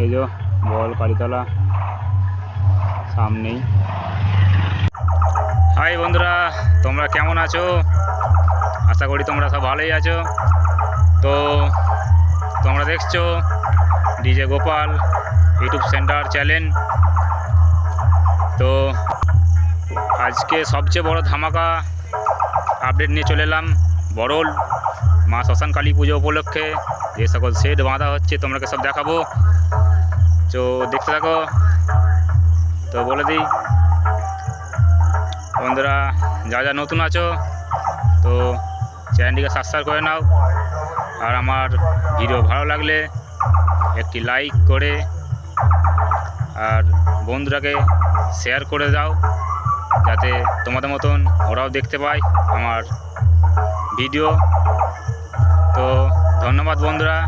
এই যে বল কালীতলা, সামনেই। হাই বন্ধুরা, তোমরা কেমন আছো? আশা করি তোমরা সব ভালোই আছো। তো তোমরা দেখছ DJ Gopal YouTube centre channel. তো আজকে সবচেয়ে বড় ধামাকা আপডেট নিয়ে চলে এলাম বরল মা শ্মশান কালী পুজো উপলক্ষে। যে সকল শেড বাঁধা হচ্ছে, তোমরাকে সব দেখাবো। তো দেখতে থাকো। তো বলে দিই, বন্ধুরা, যা যা নতুন আছো, তো চ্যানেলটিকে সাবস্ক্রাইব করে নাও। আর আমার ভিডিও ভালো লাগলে একটি লাইক করে, আর বন্ধুরাকে শেয়ার করে দাও, যাতে তোমাদের মতন ওরাও দেখতে পায় আমার ভিডিও। তো ধন্যবাদ বন্ধুরা।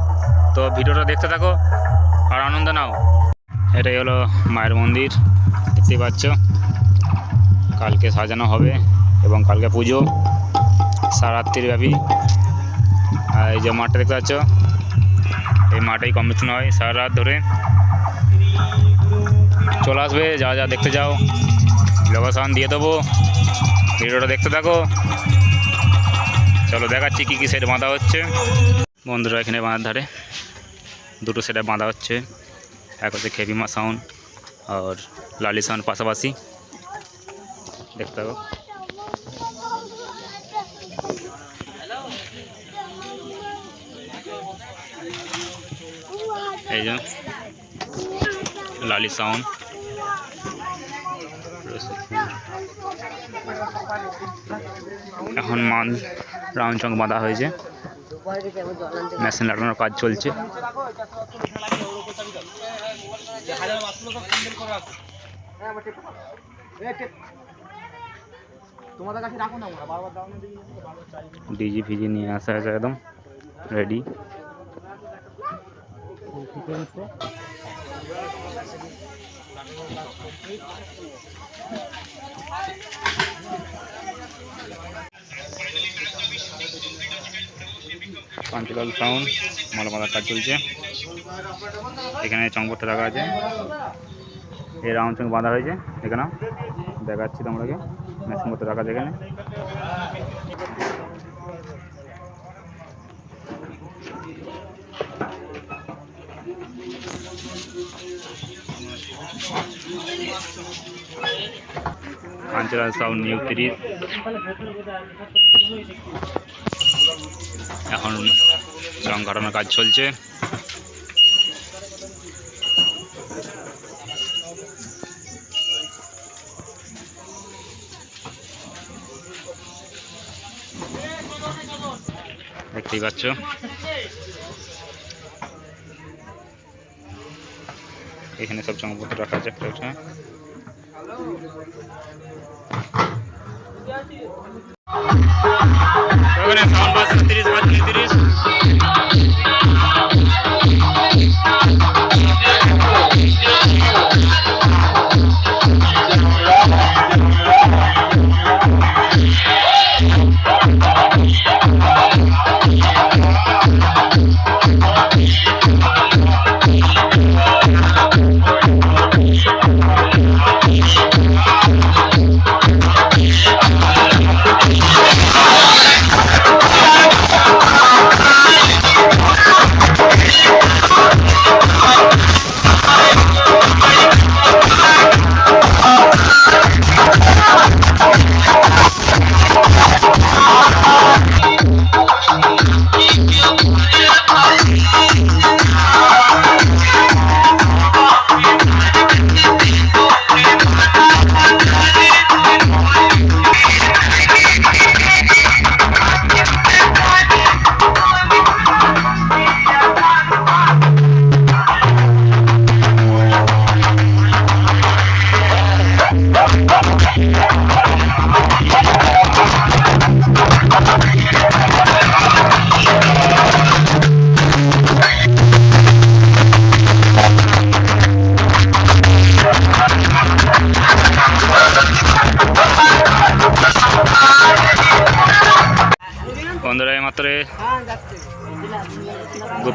তো ভিডিওটা দেখতে থাকো। আর আনন্দ নাও। এটাই হলো মায়ের মন্দির, দেখতেই পাচ্ছ। কালকে সাজানো হবে এবং কালকে পুজো, সারাত্রির ব্যাপী। আর এই যে মাঠটা দেখতে পাচ্ছ, এই মাঠেই কম্পিটিশন হয় সারা রাত ধরে। চলে আসবে, যা যা দেখতে যাও লোকেশন দিয়ে দেবো। ভিডিওটা দেখতে থাকো। চলো দেখাচ্ছি কী কী সেট বাঁধা হচ্ছে। বন্ধুরা এখানে বাঁধার ধারে। দুটো সেটে বাঁধা হচ্ছে। এক হচ্ছে খেপিমা সাউন্ড আর লালি সাউন্ড পাশাপাশি। দেখতে থাকো এই যে লালি সাউন্ড এখন মান রাউন্ড চং বাঁধা হয়েছে। মেশিন লাগানোর কাজ চলছে। ডিজি ফিজি নিয়ে আসা আছে একদম রেডি কাঞ্চলাল সাউন্ড মালা মালার কাজ চলছে। এখানে চঙ্গরটা রাখা আছে। এই রাউন্ড চঙ্গ বাঁধা হয়েছে। এখানে দেখাচ্ছি তোমরাকে মেশিন করতে রাখা আছে এখানে। সাউন্ড নিউ তিরিশ এখন রং কাটানোর কাজ চলছে। দেখতেই পাচ্ছ। এখানে সব চমকপত্র রাখা আছে একটা ওখানে সাউন্ড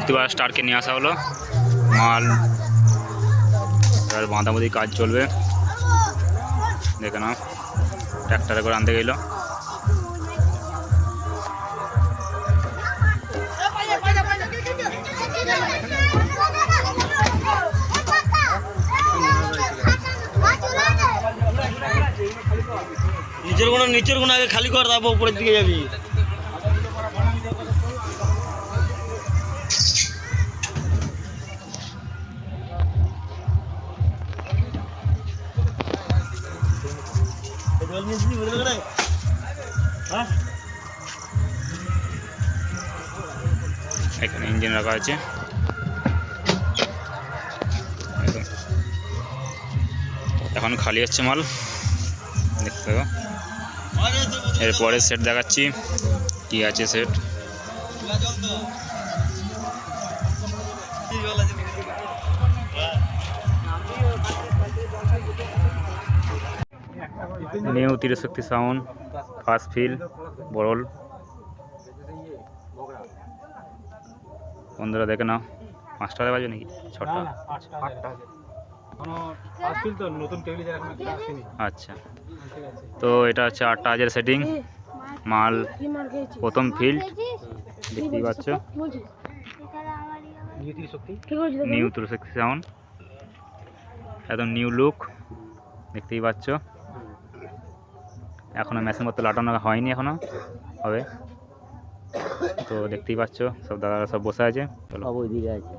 গুপ্তিবার স্টারকে নিয়ে আসা হলো। মাল বাঁধাবাঁধি কাজ চলবে। দেখে নাও ট্র্যাক্টরে করে আনতে গেল। নিচের কোনো নিচের কোনো আগে খালি কর, তারপর উপরের দিকে যাবি। আছে এখন খালি হচ্ছে মাল। দেখতে এরপরে সেট দেখাচ্ছি। কি আছে set new Tirshakti sound first feel বরল বন্ধুরা দেখে নাও। পাঁচটা বাজে নাকি? ছটা? আচ্ছা। তো এটা হচ্ছে আটটা হাজার সেটিং মাল প্রথম ফিল্ড দেখতেই পাচ্ছ। নিউ তিরশক্তি সাউন্ড একদম নিউ লুক দেখতেই পাচ্ছ। এখনও মেশিন পত্র লাটানো হয়নি এখনও। হবে। তো দেখতেই পাচ্ছ সব দাদারা সব বসে আছে চলো। ওইদিকে আছে।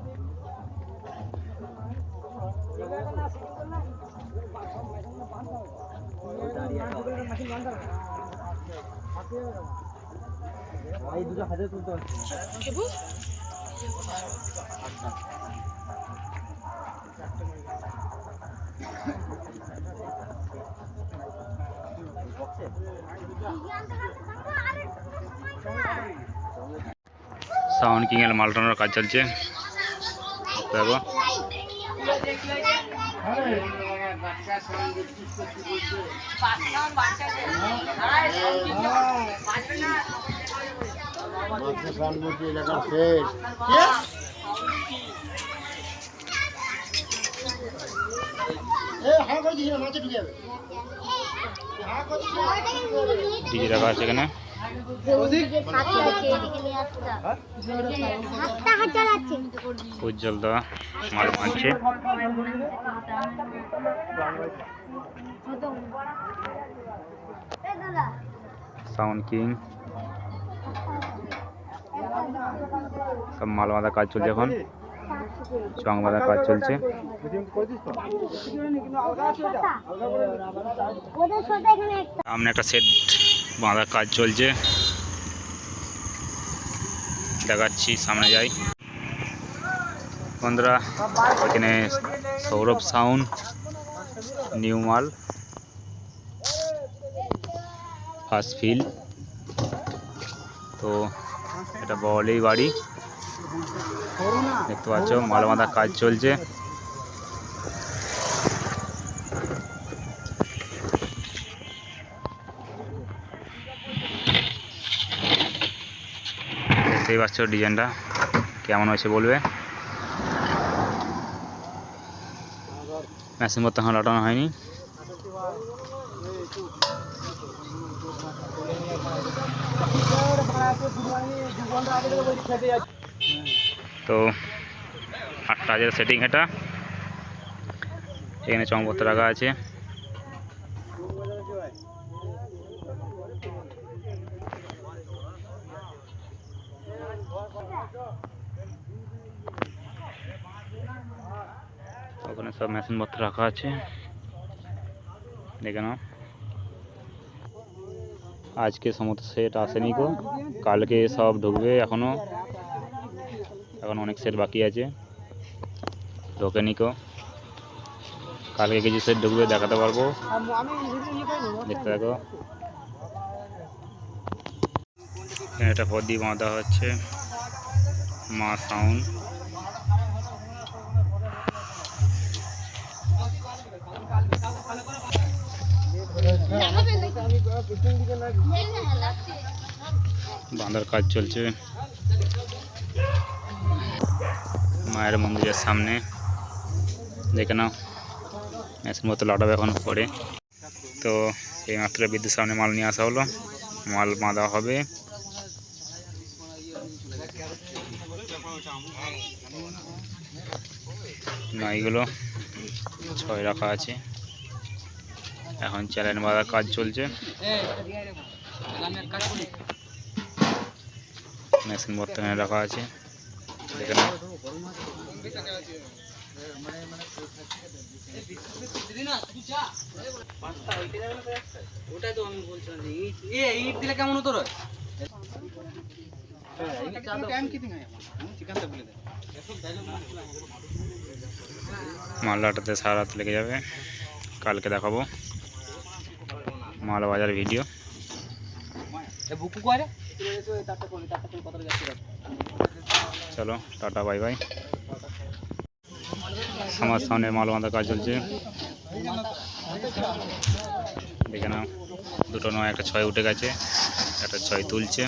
এই দুটো হাতে তুলতে হচ্ছে সাউন্ড কিং এর মাল টানানোর কাজ চলছে। দেখো। ডিজে রাখা আছে এখানে। উজ্জ্বল দা মাল মারছে সাউন্ড কিং। সব মাল বাঁধা কাজ চলছে এখন। চং বাঁধা কাজ চলছে। সামনে একটা সেট বাঁধার কাজ চলছে। দেখাচ্ছি, সামনে যাই। বন্ধুরা এখানে সৌরভ সাউন্ড, নিউ মাল। First feel. তো, এটা বলেই বাড়ি। দেখতে পাচ্ছ মাল বাঁধার কাজ চলছে। দেখতেই পাচ্ছ ডিজাইনটা। কেমন হয়েছে বলবে? মেশিন মতো এখন লাটানো হয়নি। তো, আটটা হাজার সেটিং এটা। এখানে চমপত্র রাখা আছে। ওখানে সব মেশিনপত্র রাখা আছে। দেখে নাও। আজকে সমস্ত সেট আসেনি গো। কালকে সব ঢুকবে এখনও। এখন অনেক সেট বাকি আছে। ঢোকেনি কো কালকে কিছু সেট ঢুকবে, দেখাতে পারব। দেখতে দেখো একটা পদ্মি বাঁধা হচ্ছে। মা সাউন্ড বাঁধার কাজ চলছে। মায়ের মন্দিরের সামনে। দেখে নাও। মেশিন মতো লাটাবে এখন পরে তো এই মাত্র বিদ্যুৎ সামনে মাল নিয়ে আসা হলো। মাল বাঁধা হবে। না এইগুলো ছয় রাখা আছে। এখন চ্যালেঞ্জ বাঁধার কাজ চলছে। মেশিন বর্তমানে রাখা আছে। ওটাই তো আমি বলছিলাম ইট দিলে কেমন হতো রে? টাইম কিতনে है চিকেন তো বলে দে মাল লাটাতে সারা রাত লেগে যাবে। কালকে দেখাবো মাল বাজার ভিডিও চলো, টাটা, বাই বাই। আমার সামনে মাল বাঁধা কাজ চলছে। দেখে নাও, দুটো নয়, একটা ছয় উঠে গেছে, একটা ছয় তুলছে।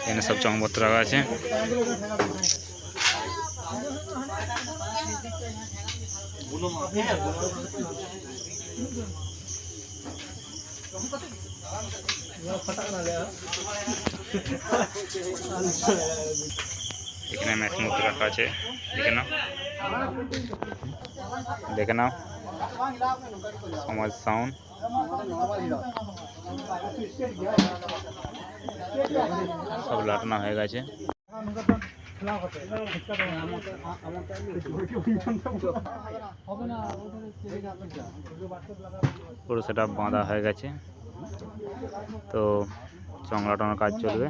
এখানে সব চমকপত্র রাখা আছে এখানে মেশিন মতো রাখা আছে দেখে নাও দেখে নাও সমাজ সাউন্ড সব লাটানো হয়ে গেছে পুরো সেটা বাঁধা হয়ে গেছে তো চংলাটানোর কাজ চলবে।